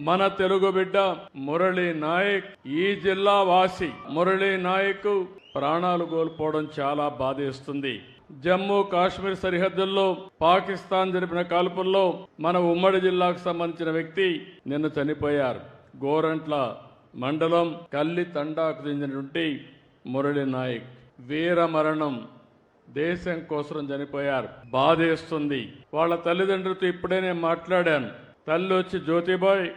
మన తెలుగు బిడ్డ మురళీ నాయక్ ఈ జిల్లా వాసి మురళీ నాయక్ ప్రాణాలు కోల్పోవడం చాలా బాధేస్తుంది. జమ్మూ కాశ్మీర్ సరిహద్దుల్లో పాకిస్తాన్ జరిపిన కాల్పుల్లో మన ఉమ్మడి జిల్లాకు సంబంధించిన వ్యక్తి నిన్న చనిపోయారు. గోరంట్ల మండలం కల్లి తండాకు చెందినటువంటి మురళీ నాయక్ వీర మరణం దేశం కోసం చనిపోయారు. బాధేస్తుంది. వాళ్ళ తల్లిదండ్రులతో ఇప్పుడే నేను మాట్లాడాను. తల్లి వచ్చి జ్యోతిబాయ్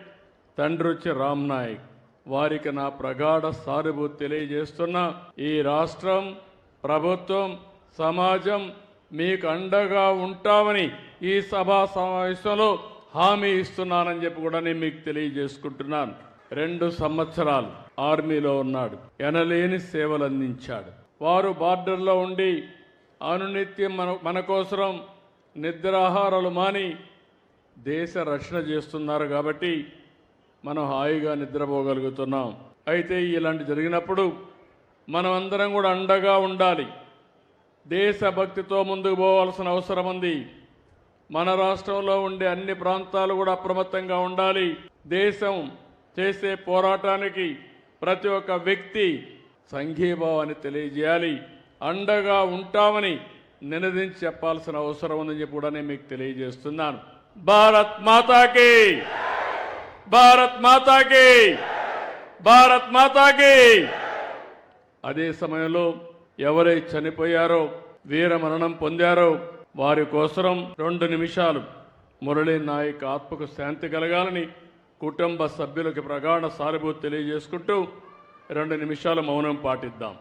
తండ్రి వచ్చి రామ్ నాయక్. వారికి నా ప్రగాఢ సానుభూతి తెలియజేస్తున్నా. ఈ రాష్ట్రం ప్రభుత్వం సమాజం మీకు అండగా ఉంటామని ఈ సభా సమావేశంలో హామీ ఇస్తున్నానని చెప్పి కూడా నేను మీకు తెలియజేసుకుంటున్నాను. రెండు సంవత్సరాలు ఆర్మీలో ఉన్నాడు. ఎనలేని సేవలు అందించాడు. వారు బార్డర్లో ఉండి అనునిత్యం మన మన కోసం నిద్రాహారాలు మాని దేశ రక్షణ చేస్తున్నారు కాబట్టి మనం హాయిగా నిద్రపోగలుగుతున్నాం. అయితే ఇలాంటి జరిగినప్పుడు మనం అందరం కూడా అండగా ఉండాలి. దేశభక్తితో ముందుకు పోవాల్సిన అవసరం ఉంది. మన రాష్ట్రంలో ఉండే అన్ని ప్రాంతాలు కూడా అప్రమత్తంగా ఉండాలి. దేశం చేసే పోరాటానికి ప్రతి ఒక్క వ్యక్తి సంఘీభావాన్ని తెలియజేయాలి. అండగా ఉంటామని నినదించి చెప్పాల్సిన అవసరం ఉందని చెప్పి కూడా నేను మీకు తెలియజేస్తున్నాను. భారత్ మాతాకి! భారత్ మాతాకి భారత్ మాతాకి అదే సమయంలో ఎవరై చనిపోయారో వీర మరణం పొందారో వారి కోసం రెండు నిమిషాలు. మురళీ నాయక్ ఆత్మకు శాంతి కలగాలని కుటుంబ సభ్యులకి ప్రగాఢ సానుభూతి తెలియజేసుకుంటూ రెండు నిమిషాలు మౌనం పాటిద్దాం.